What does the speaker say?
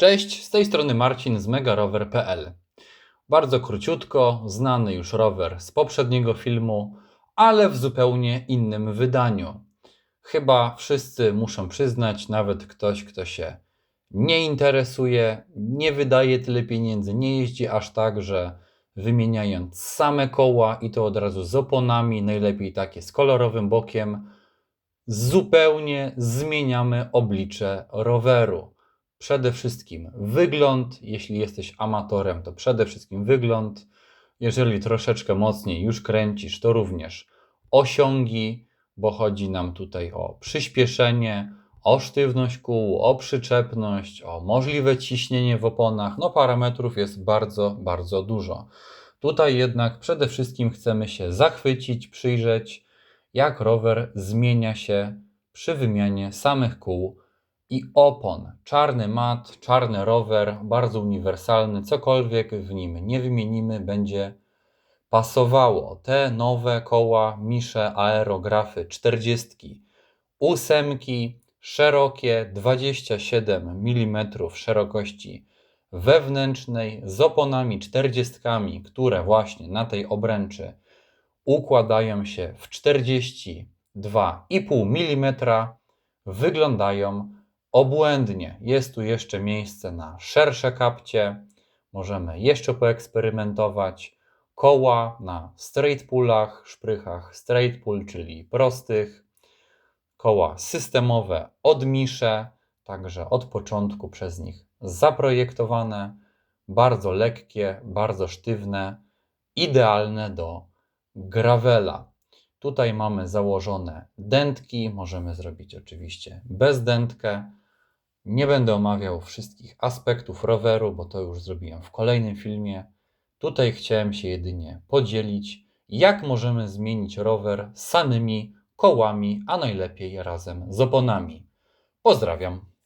Cześć, z tej strony Marcin z megarower.pl. Bardzo króciutko, znany już rower z poprzedniego filmu, ale w zupełnie innym wydaniu. Chyba wszyscy muszą przyznać, nawet ktoś, kto się nie interesuje, nie wydaje tyle pieniędzy, nie jeździ aż tak, że wymieniając same koła i to od razu z oponami, najlepiej takie z kolorowym bokiem, zupełnie zmieniamy oblicze roweru. Przede wszystkim wygląd, jeśli jesteś amatorem, to przede wszystkim wygląd. Jeżeli troszeczkę mocniej już kręcisz, to również osiągi, bo chodzi nam tutaj o przyspieszenie, o sztywność kół, o przyczepność, o możliwe ciśnienie w oponach. No, parametrów jest bardzo, bardzo dużo. Tutaj jednak przede wszystkim chcemy się zachwycić, przyjrzeć, jak rower zmienia się przy wymianie samych kół i opon. Czarny mat, czarny rower, bardzo uniwersalny, cokolwiek w nim nie wymienimy, będzie pasowało. Te nowe koła Misze Aerografy 40, ósemki, szerokie 27 mm szerokości wewnętrznej z oponami 40, które właśnie na tej obręczy układają się w 42,5 mm, wyglądają obłędnie. Jest tu jeszcze miejsce na szersze kapcie. Możemy jeszcze poeksperymentować. Koła na straight pullach, szprychach straight pull, czyli prostych. Koła systemowe od Misze, także od początku przez nich zaprojektowane. Bardzo lekkie, bardzo sztywne, idealne do gravela. Tutaj mamy założone dętki, możemy zrobić oczywiście bez dętkę. Nie będę omawiał wszystkich aspektów roweru, bo to już zrobiłem w kolejnym filmie. Tutaj chciałem się jedynie podzielić, jak możemy zmienić rower samymi kołami, a najlepiej razem z oponami. Pozdrawiam.